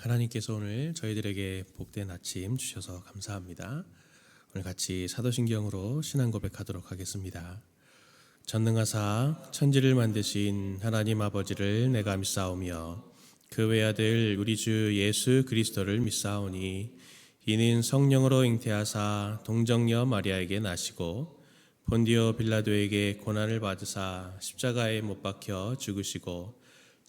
하나님께서 오늘 저희들에게 복된 아침 주셔서 감사합니다. 오늘 같이 사도신경으로 신앙 고백하도록 하겠습니다. 전능하사 천지를 만드신 하나님 아버지를 내가 믿사오며 그 외아들 우리 주 예수 그리스도를 믿사오니 이는 성령으로 잉태하사 동정녀 마리아에게 나시고 본디오 빌라도에게 고난을 받으사 십자가에 못 박혀 죽으시고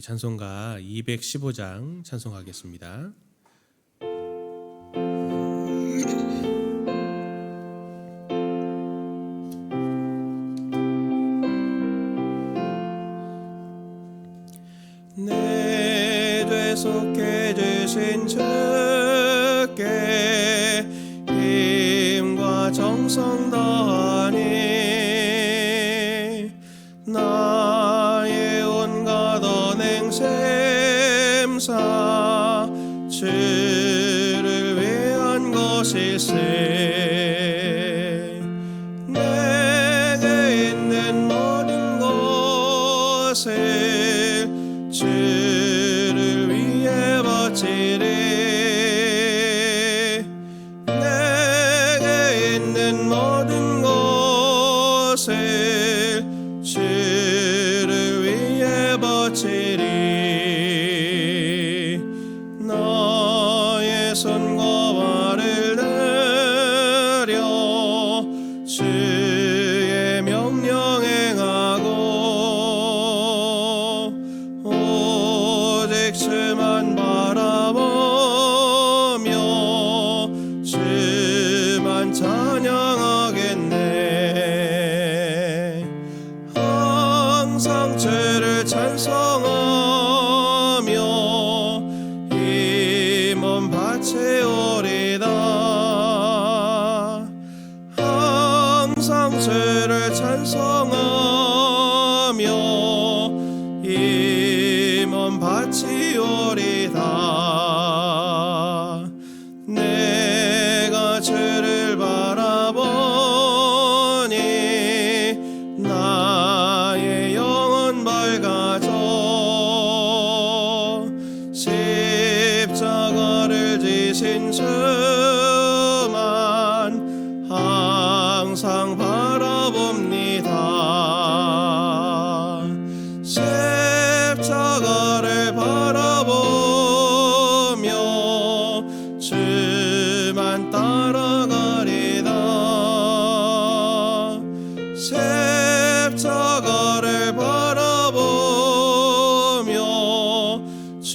찬송가 215장 찬송하겠습니다. 주께 힘과 정성 다하니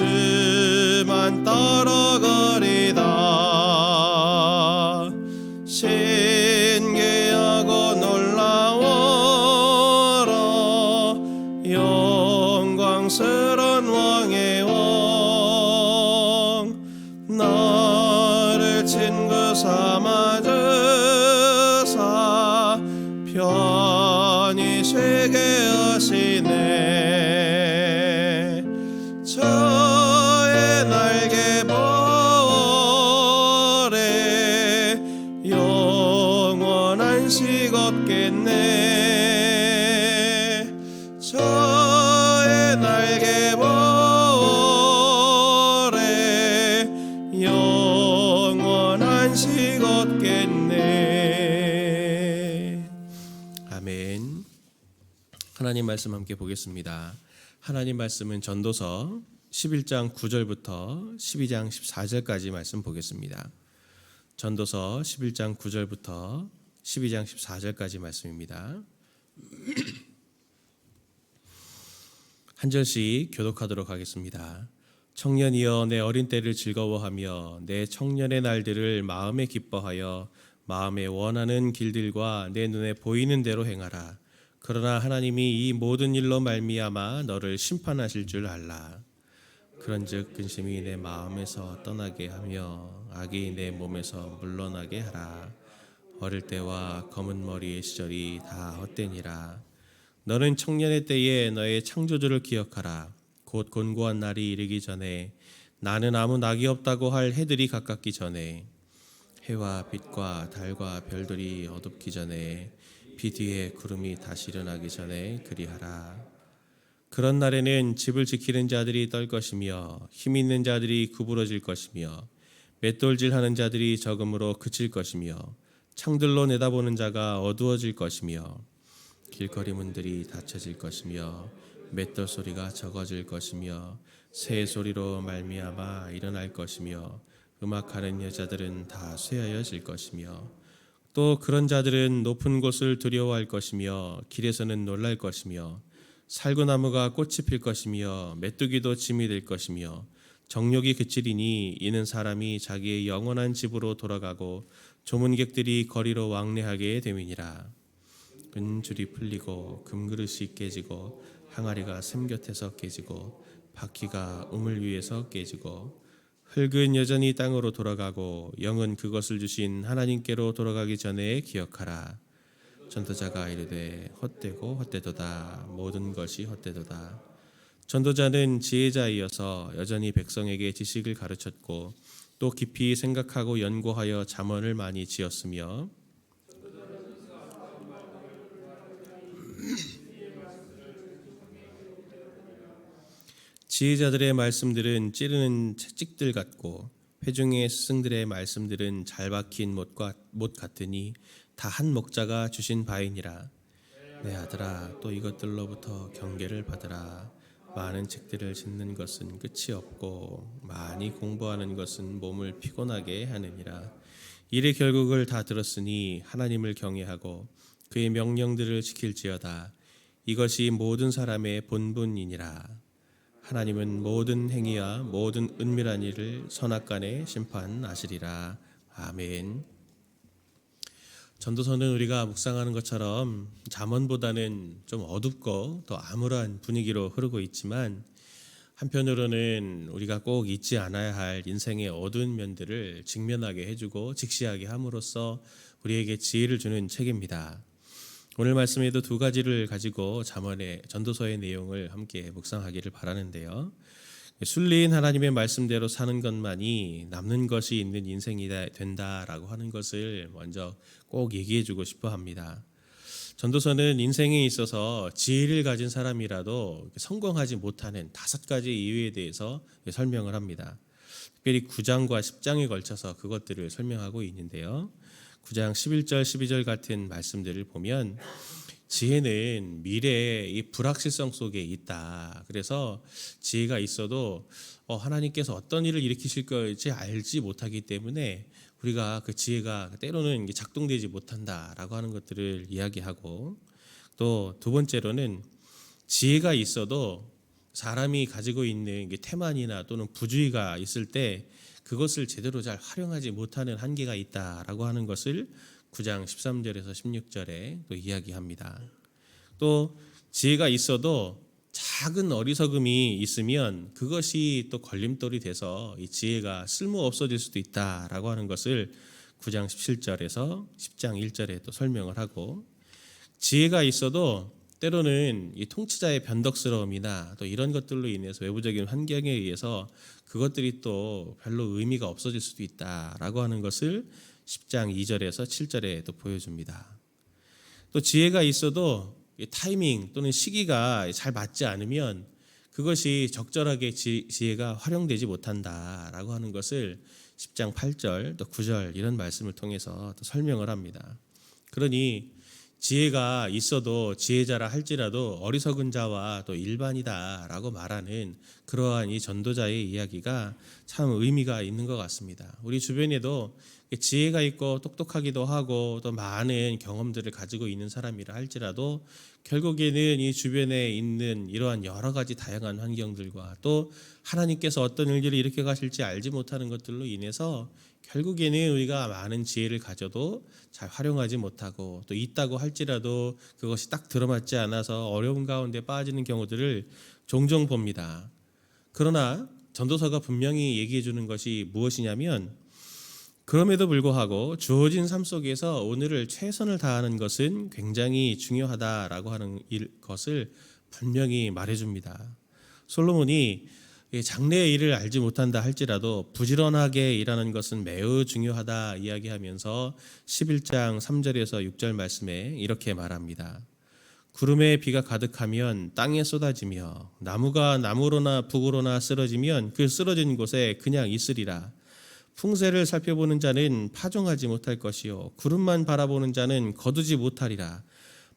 주만 따라가리 하나님 말씀 함께 보겠습니다. 하나님 말씀은 전도서 11장 9절부터 12장 14절까지 말씀 보겠습니다. 전도서 11장 9절부터 12장 14절까지 말씀입니다. 한 절씩 교독하도록 하겠습니다. 청년이여 내 어린 때를 즐거워하며 내 청년의 날들을 마음에 기뻐하여 마음에 원하는 길들과 내 눈에 보이는 대로 행하라. 그러나 하나님이 이 모든 일로 말미암아 너를 심판하실 줄 알라. 그런즉 근심이 내 마음에서 떠나게 하며 악이 내 몸에서 물러나게 하라. 어릴 때와 검은 머리의 시절이 다 헛되니라. 너는 청년의 때에 너의 창조주를 기억하라. 곧 곤고한 날이 이르기 전에 나는 아무 낙이 없다고 할 해들이 가깝기 전에 해와 빛과 달과 별들이 어둡기 전에 비 뒤에 구름이 다시 일어나기 전에 그리하라. 그런 날에는 집을 지키는 자들이 떨 것이며 힘 있는 자들이 구부러질 것이며 맷돌질하는 자들이 적음으로 그칠 것이며 창들로 내다보는 자가 어두워질 것이며 길거리 문들이 닫혀질 것이며 맷돌 소리가 적어질 것이며 새 소리로 말미암아 일어날 것이며 음악하는 여자들은 다 쇠하여질 것이며 또 그런 자들은 높은 곳을 두려워할 것이며 길에서는 놀랄 것이며 살구나무가 꽃이 필 것이며 메뚜기도 짐이 될 것이며 정욕이 그치리니 이는 사람이 자기의 영원한 집으로 돌아가고 조문객들이 거리로 왕래하게 됨이니라. 은줄이 풀리고 금그릇이 깨지고 항아리가 샘 곁에서 깨지고 바퀴가 우물 위에서 깨지고 흙은 여전히 땅으로 돌아가고 영은 그것을 주신 하나님께로 돌아가기 전에 기억하라. 전도자가 이르되 헛되고 헛되도다 모든 것이 헛되도다. 전도자는 지혜자이어서 여전히 백성에게 지식을 가르쳤고 또 깊이 생각하고 연구하여 잠언을 많이 지었으며 지혜자들의 말씀들은 찌르는 채찍들 같고 회중의 스승들의 말씀들은 잘 박힌 못과 못 같으니 다 한 목자가 주신 바이니라. 내 아들아 또 이것들로부터 경계를 받으라. 많은 책들을 짓는 것은 끝이 없고 많이 공부하는 것은 몸을 피곤하게 하느니라. 일의 결국을 다 들었으니 하나님을 경외하고 그의 명령들을 지킬지어다. 이것이 모든 사람의 본분이니라. 하나님은 모든 행위와 모든 은밀한 일을 선악간에 심판하시리라. 아멘. 전도서는 우리가 묵상하는 것처럼 잠언보다는 좀 어둡고 더 암울한 분위기로 흐르고 있지만 한편으로는 우리가 꼭 잊지 않아야 할 인생의 어두운 면들을 직면하게 해주고 직시하게 함으로써 우리에게 지혜를 주는 책입니다. 오늘 말씀에도 두 가지를 가지고 잠언의 전도서의 내용을 함께 묵상하기를 바라는데요. 순리인 하나님의 말씀대로 사는 것만이 남는 것이 있는 인생이 된다라고 하는 것을 먼저 꼭 얘기해 주고 싶어 합니다. 전도서는 인생에 있어서 지혜를 가진 사람이라도 성공하지 못하는 다섯 가지 이유에 대해서 설명을 합니다. 특별히 9장과 10장에 걸쳐서 그것들을 설명하고 있는데요. 9장 11절 12절 같은 말씀들을 보면 지혜는 미래의 이 불확실성 속에 있다. 그래서 지혜가 있어도 어, 하나님께서 어떤 일을 일으키실 것지 알지 못하기 때문에 우리가 그 지혜가 때로는 작동되지 못한다라고 하는 것들을 이야기하고 또 두 번째로는 지혜가 있어도 사람이 가지고 있는 태만이나 또는 부주의가 있을 때 그것을 제대로 잘 활용하지 못하는 한계가 있다라고 하는 것을 9장 13절에서 16절에 또 이야기합니다. 또 지혜가 있어도 작은 어리석음이 있으면 그것이 또 걸림돌이 돼서 이 지혜가 쓸모 없어질 수도 있다라고 하는 것을 9장 17절에서 10장 1절에 또 설명을 하고 지혜가 있어도 때로는 이 통치자의 변덕스러움이나 또 이런 것들로 인해서 외부적인 환경에 의해서 그것들이 또 별로 의미가 없어질 수도 있다라고 하는 것을 10장 2절에서 7절에 또 보여줍니다. 또 지혜가 있어도 타이밍 또는 시기가 잘 맞지 않으면 그것이 적절하게 지혜가 활용되지 못한다라고 하는 것을 10장 8절 또 9절 이런 말씀을 통해서 또 설명을 합니다. 그러니 지혜가 있어도 지혜자라 할지라도 어리석은 자와 또 일반이다라고 말하는 그러한 이 전도자의 이야기가 참 의미가 있는 것 같습니다. 우리 주변에도 지혜가 있고 똑똑하기도 하고 또 많은 경험들을 가지고 있는 사람이라 할지라도 결국에는 이 주변에 있는 이러한 여러 가지 다양한 환경들과 또 하나님께서 어떤 일들을 일으켜 가실지 알지 못하는 것들로 인해서 결국에는 우리가 많은 지혜를 가져도 잘 활용하지 못하고 또 있다고 할지라도 그것이 딱 들어맞지 않아서 어려운 가운데 빠지는 경우들을 종종 봅니다. 그러나 전도서가 분명히 얘기해 주는 것이 무엇이냐면 그럼에도 불구하고 주어진 삶 속에서 오늘을 최선을 다하는 것은 굉장히 중요하다라고 하는 일, 것을 분명히 말해 줍니다. 솔로몬이 이 장래의 일을 알지 못한다 할지라도 부지런하게 일하는 것은 매우 중요하다 이야기하면서 11장 3절에서 6절 말씀에 이렇게 말합니다. 구름에 비가 가득하면 땅에 쏟아지며 나무가 나무로나 북으로나 쓰러지면 그 쓰러진 곳에 그냥 있으리라. 풍세를 살펴보는 자는 파종하지 못할 것이요 구름만 바라보는 자는 거두지 못하리라.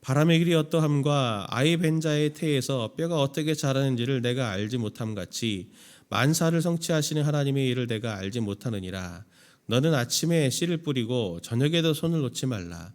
바람의 길이 어떠함과 아이 벤 자의 태에서 뼈가 어떻게 자라는지를 내가 알지 못함 같이 만사를 성취하시는 하나님의 일을 내가 알지 못하느니라. 너는 아침에 씨를 뿌리고 저녁에도 손을 놓지 말라.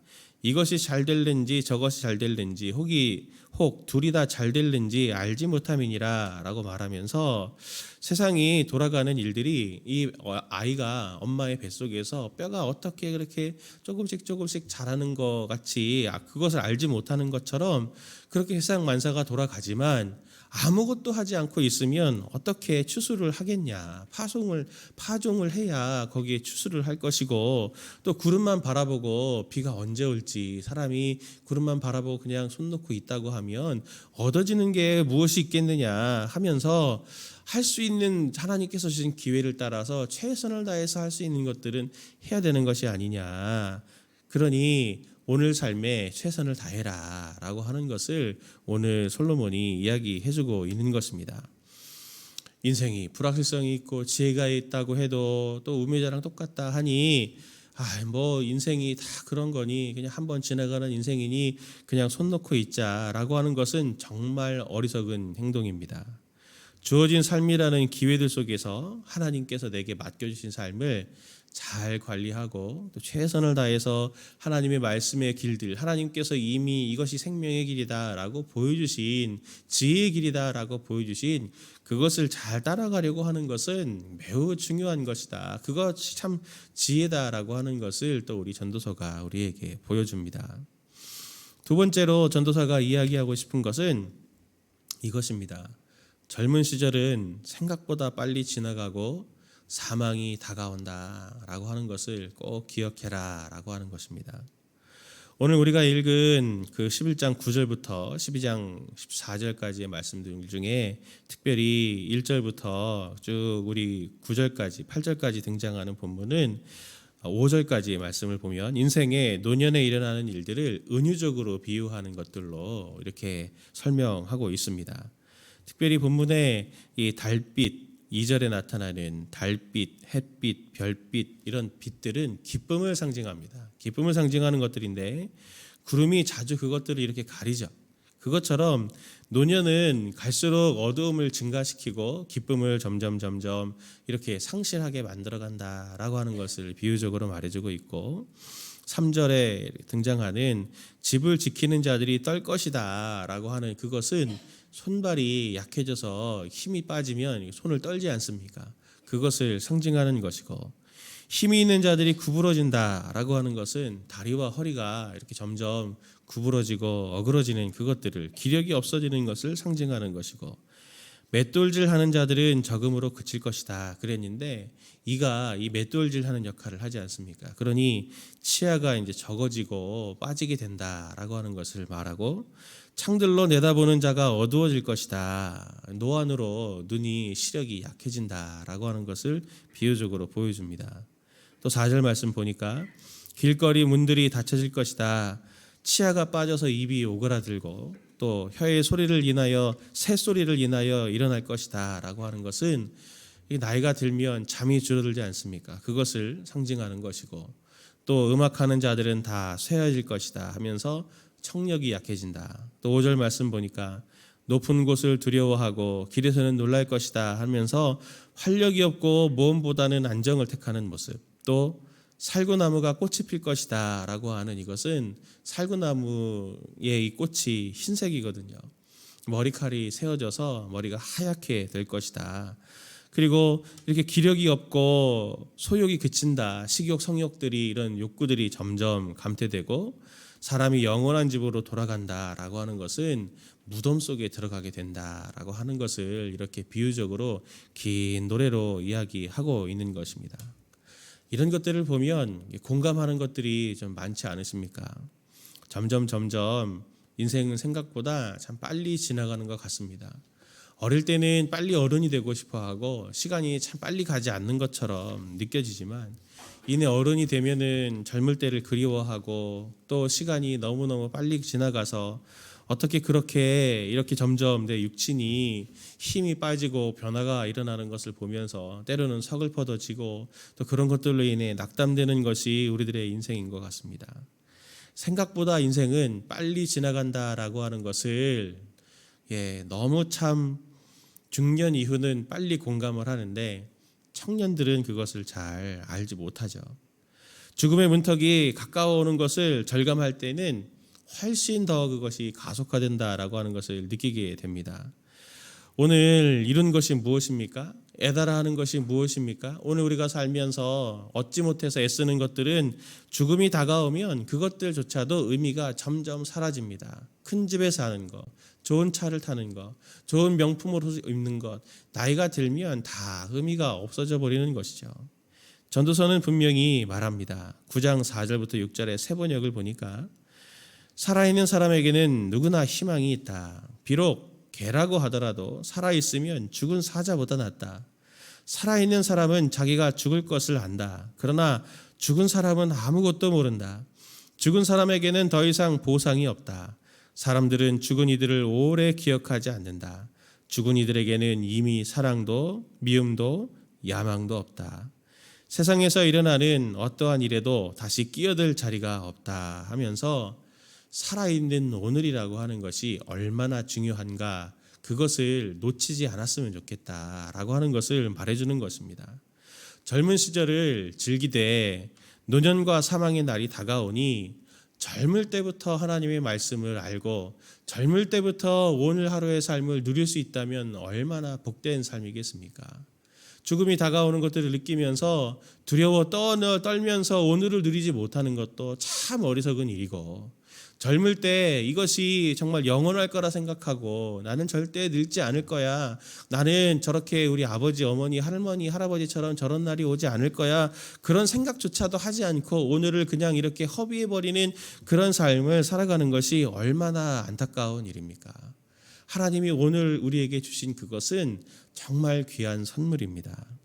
이것이 잘 될는지 저것이 잘 될는지 혹이 혹 둘이 다 잘 될는지 알지 못함이니라라고 말하면서 세상이 돌아가는 일들이 이 아이가 엄마의 뱃속에서 뼈가 어떻게 그렇게 조금씩 조금씩 자라는 것 같이 아, 그것을 알지 못하는 것처럼 그렇게 세상 만사가 돌아가지만 아무것도 하지 않고 있으면 어떻게 추수를 하겠냐? 파송을 파종을 해야 거기에 추수를 할 것이고 또 구름만 바라보고 비가 언제 올지 사람이 구름만 바라보고 그냥 손 놓고 있다고 하면 얻어지는 게 무엇이 있겠느냐 하면서 할 수 있는 하나님께서 주신 기회를 따라서 최선을 다해서 할 수 있는 것들은 해야 되는 것이 아니냐. 그러니 오늘 삶에 최선을 다해라 라고 하는 것을 오늘 솔로몬이 이야기해주고 있는 것입니다. 인생이 불확실성이 있고 지혜가 있다고 해도 또 우매자랑 똑같다 하니 아, 뭐 인생이 다 그런 거니 그냥 한 번 지나가는 인생이니 그냥 손 놓고 있자라고 하는 것은 정말 어리석은 행동입니다. 주어진 삶이라는 기회들 속에서 하나님께서 내게 맡겨주신 삶을 잘 관리하고 또 최선을 다해서 하나님의 말씀의 길들 하나님께서 이미 이것이 생명의 길이다라고 보여주신 지혜의 길이다라고 보여주신 그것을 잘 따라가려고 하는 것은 매우 중요한 것이다. 그것이 참 지혜다라고 하는 것을 또 우리 전도서가 우리에게 보여줍니다. 두 번째로 전도사가 이야기하고 싶은 것은 이것입니다. 젊은 시절은 생각보다 빨리 지나가고 사망이 다가온다 라고 하는 것을 꼭 기억해라 라고 하는 것입니다. 오늘 우리가 읽은 그 11장 9절부터 12장 14절까지의 말씀들 중에 특별히 1절부터 쭉 우리 9절까지 8절까지 등장하는 본문은 5절까지의 말씀을 보면 인생의 노년에 일어나는 일들을 은유적으로 비유하는 것들로 이렇게 설명하고 있습니다. 특별히 본문에 이 달빛 2절에 나타나는 달빛, 햇빛, 별빛 이런 빛들은 기쁨을 상징합니다. 기쁨을 상징하는 것들인데 구름이 자주 그것들을 이렇게 가리죠. 그것처럼 노년은 갈수록 어두움을 증가시키고 기쁨을 점점 점점 이렇게 상실하게 만들어 간다라고 하는 것을 비유적으로 말해주고 있고 3절에 등장하는 집을 지키는 자들이 떨 것이다라고 하는 그것은 손발이 약해져서 힘이 빠지면 손을 떨지 않습니까? 그것을 상징하는 것이고 힘이 있는 자들이 구부러진다라고 하는 것은 다리와 허리가 이렇게 점점 구부러지고 어그러지는 그것들을 기력이 없어지는 것을 상징하는 것이고 맷돌질 하는 자들은 적음으로 그칠 것이다 그랬는데 이가 이 맷돌질 하는 역할을 하지 않습니까? 그러니 치아가 이제 적어지고 빠지게 된다라고 하는 것을 말하고 창들로 내다보는 자가 어두워질 것이다. 노안으로 눈이 시력이 약해진다라고 하는 것을 비유적으로 보여줍니다. 또 4절 말씀 보니까 길거리 문들이 닫혀질 것이다. 치아가 빠져서 입이 오그라들고 또 혀의 소리를 인하여 새 소리를 인하여 일어날 것이다라고 하는 것은 나이가 들면 잠이 줄어들지 않습니까? 그것을 상징하는 것이고 또 음악하는 자들은 다 쇠해질 것이다 하면서 청력이 약해진다. 또 5절 말씀 보니까 높은 곳을 두려워하고 길에서는 놀랄 것이다 하면서 활력이 없고 모험보다는 안정을 택하는 모습. 또 살구나무가 꽃이 필 것이다 라고 하는 이것은 살구나무의 이 꽃이 흰색이거든요. 머리칼이 세워져서 머리가 하얗게 될 것이다. 그리고 이렇게 기력이 없고 소욕이 그친다. 식욕, 성욕들이 이런 욕구들이 점점 감퇴되고 사람이 영원한 집으로 돌아간다라고 하는 것은 무덤 속에 들어가게 된다라고 하는 것을 이렇게 비유적으로 긴 노래로 이야기하고 있는 것입니다. 이런 것들을 보면 공감하는 것들이 좀 많지 않으십니까? 점점 점점 인생은 생각보다 참 빨리 지나가는 것 같습니다. 어릴 때는 빨리 어른이 되고 싶어 하고 시간이 참 빨리 가지 않는 것처럼 느껴지지만 이내 어른이 되면은 젊을 때를 그리워하고 또 시간이 너무너무 빨리 지나가서 어떻게 그렇게 이렇게 점점 내 육친이 힘이 빠지고 변화가 일어나는 것을 보면서 때로는 서글퍼져지고 또 그런 것들로 인해 낙담되는 것이 우리들의 인생인 것 같습니다. 생각보다 인생은 빨리 지나간다라고 하는 것을 예, 너무 참 중년 이후는 빨리 공감을 하는데 청년들은 그것을 잘 알지 못하죠. 죽음의 문턱이 가까워오는 것을 절감할 때는 훨씬 더 그것이 가속화된다라고 하는 것을 느끼게 됩니다. 오늘 이룬 것이 무엇입니까? 애달아하는 것이 무엇입니까? 오늘 우리가 살면서 얻지 못해서 애쓰는 것들은 죽음이 다가오면 그것들조차도 의미가 점점 사라집니다. 큰 집에 사는 것, 좋은 차를 타는 것, 좋은 명품으로 입는 것, 나이가 들면 다 의미가 없어져 버리는 것이죠. 전도서는 분명히 말합니다. 9장 4절부터 6절의 세 번역을 보니까 살아있는 사람에게는 누구나 희망이 있다. 비록 개라고 하더라도 살아있으면 죽은 사자보다 낫다. 살아있는 사람은 자기가 죽을 것을 안다. 그러나 죽은 사람은 아무것도 모른다. 죽은 사람에게는 더 이상 보상이 없다. 사람들은 죽은 이들을 오래 기억하지 않는다. 죽은 이들에게는 이미 사랑도 미움도 야망도 없다. 세상에서 일어나는 어떠한 일에도 다시 끼어들 자리가 없다 하면서 살아있는 오늘이라고 하는 것이 얼마나 중요한가 그것을 놓치지 않았으면 좋겠다라고 하는 것을 말해주는 것입니다. 젊은 시절을 즐기되 노년과 사망의 날이 다가오니 젊을 때부터 하나님의 말씀을 알고 젊을 때부터 오늘 하루의 삶을 누릴 수 있다면 얼마나 복된 삶이겠습니까? 죽음이 다가오는 것들을 느끼면서 두려워 떠 떨면서 오늘을 누리지 못하는 것도 참 어리석은 일이고 젊을 때 이것이 정말 영원할 거라 생각하고 나는 절대 늙지 않을 거야. 나는 저렇게 우리 아버지, 어머니, 할머니, 할아버지처럼 저런 날이 오지 않을 거야. 그런 생각조차도 하지 않고 오늘을 그냥 이렇게 허비해버리는 그런 삶을 살아가는 것이 얼마나 안타까운 일입니까? 하나님이 오늘 우리에게 주신 그것은 정말 귀한 선물입니다.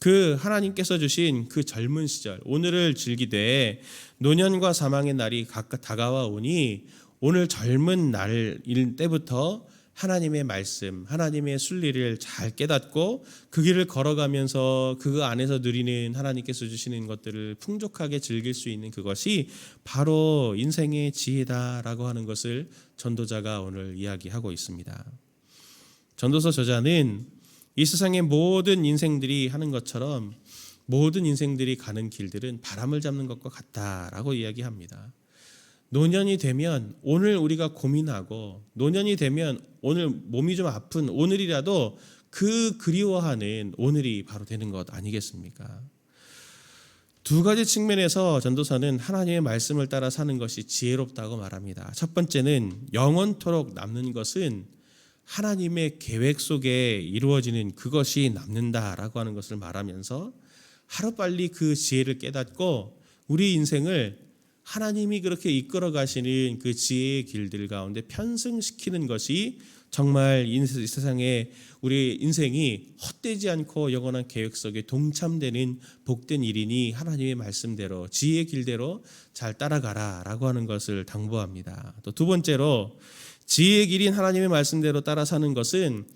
그 하나님께서 주신 그 젊은 시절 오늘을 즐기되 노년과 사망의 날이 가까 다가와 오니 오늘 젊은 날일 때부터 하나님의 말씀, 하나님의 순리를 잘 깨닫고 그 길을 걸어가면서 그 안에서 누리는 하나님께서 주시는 것들을 풍족하게 즐길 수 있는 그것이 바로 인생의 지혜다라고 하는 것을 전도자가 오늘 이야기하고 있습니다. 전도서 저자는 이 세상의 모든 인생들이 하는 것처럼 모든 인생들이 가는 길들은 바람을 잡는 것과 같다라고 이야기합니다. 노년이 되면 오늘 우리가 고민하고 노년이 되면 오늘 몸이 좀 아픈 오늘이라도 그 그리워하는 오늘이 바로 되는 것 아니겠습니까? 두 가지 측면에서 전도사는 하나님의 말씀을 따라 사는 것이 지혜롭다고 말합니다. 첫 번째는 영원토록 남는 것은 하나님의 계획 속에 이루어지는 그것이 남는다라고 하는 것을 말하면서 하루빨리 그 지혜를 깨닫고 우리 인생을 하나님이 그렇게 이끌어 가시는 그 지혜의 길들 가운데 편승시키는 것이 정말 이 세상에 우리 인생이 헛되지 않고 영원한 계획 속에 동참되는 복된 일이니 하나님의 말씀대로 지혜의 길대로 잘 따라가라라고 하는 것을 당부합니다. 또 두 번째로 지혜의 길인 하나님의 말씀대로 따라 사는 것은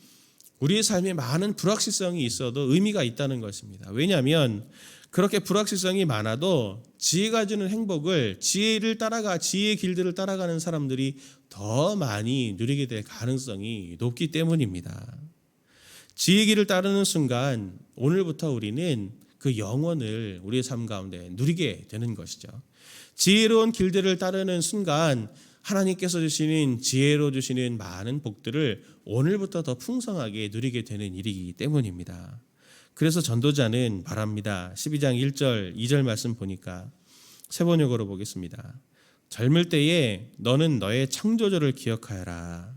우리의 삶에 많은 불확실성이 있어도 의미가 있다는 것입니다. 왜냐하면 그렇게 불확실성이 많아도 지혜가 주는 행복을 지혜를 따라가 지혜의 길들을 따라가는 사람들이 더 많이 누리게 될 가능성이 높기 때문입니다. 지혜의 길을 따르는 순간 오늘부터 우리는 그 영원을 우리의 삶 가운데 누리게 되는 것이죠. 지혜로운 길들을 따르는 순간 하나님께서 주시는 지혜로 주시는 많은 복들을 오늘부터 더 풍성하게 누리게 되는 일이기 때문입니다. 그래서 전도자는 말합니다. 12장 1절, 2절 말씀 보니까 세 번역으로 보겠습니다. 젊을 때에 너는 너의 창조주를 기억하여라.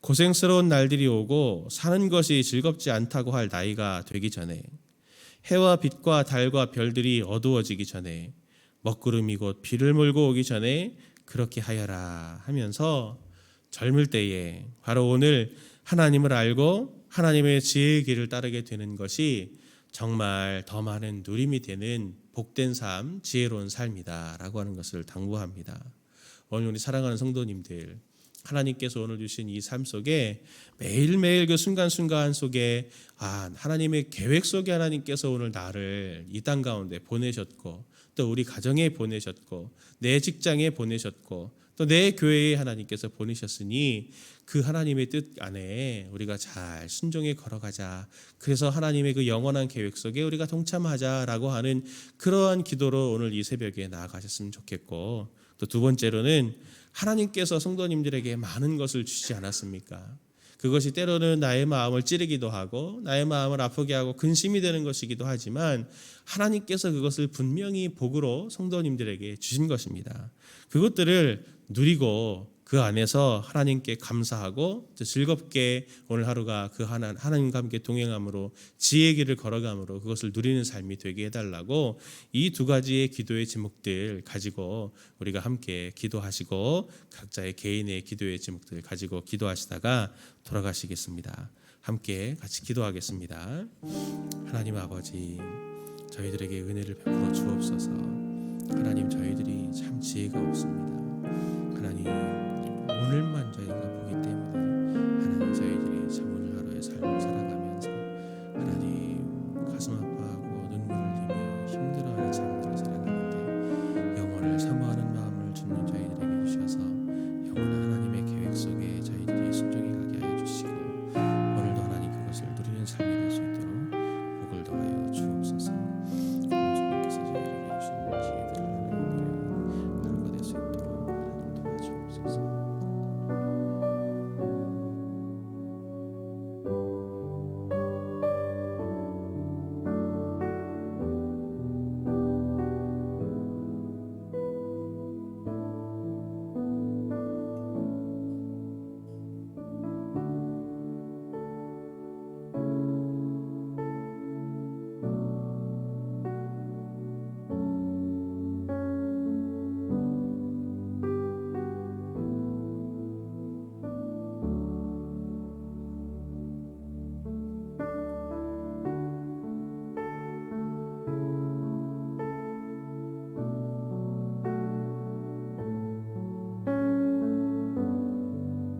고생스러운 날들이 오고 사는 것이 즐겁지 않다고 할 나이가 되기 전에 해와 빛과 달과 별들이 어두워지기 전에 먹구름이 곧 비를 몰고 오기 전에 그렇게 하여라 하면서 젊을 때에 바로 오늘 하나님을 알고 하나님의 지혜의 길을 따르게 되는 것이 정말 더 많은 누림이 되는 복된 삶, 지혜로운 삶이다라고 하는 것을 당부합니다. 오늘 우리 사랑하는 성도님들 하나님께서 오늘 주신 이 삶 속에 매일매일 그 순간순간 속에 아 하나님의 계획 속에 하나님께서 오늘 나를 이 땅 가운데 보내셨고 또 우리 가정에 보내셨고 내 직장에 보내셨고 또 내 교회에 하나님께서 보내셨으니 그 하나님의 뜻 안에 우리가 잘 순종해 걸어가자. 그래서 하나님의 그 영원한 계획 속에 우리가 동참하자라고 하는 그러한 기도로 오늘 이 새벽에 나아가셨으면 좋겠고 또 두 번째로는 하나님께서 성도님들에게 많은 것을 주시지 않았습니까? 그것이 때로는 나의 마음을 찌르기도 하고 나의 마음을 아프게 하고 근심이 되는 것이기도 하지만 하나님께서 그것을 분명히 복으로 성도님들에게 주신 것입니다. 그것들을 누리고 그 안에서 하나님께 감사하고 즐겁게 오늘 하루가 그 하나 하나님과 함께 동행함으로 지혜의 길을 걸어감으로 그것을 누리는 삶이 되게 해달라고 이 두 가지의 기도의 제목들 가지고 우리가 함께 기도하시고 각자의 개인의 기도의 제목들 가지고 기도하시다가 돌아가시겠습니다. 함께 같이 기도하겠습니다. 하나님 아버지 저희들에게 은혜를 베풀어 주옵소서. 하나님 저희들이 참 지혜가 없습니다. 하나님 오늘만 저희가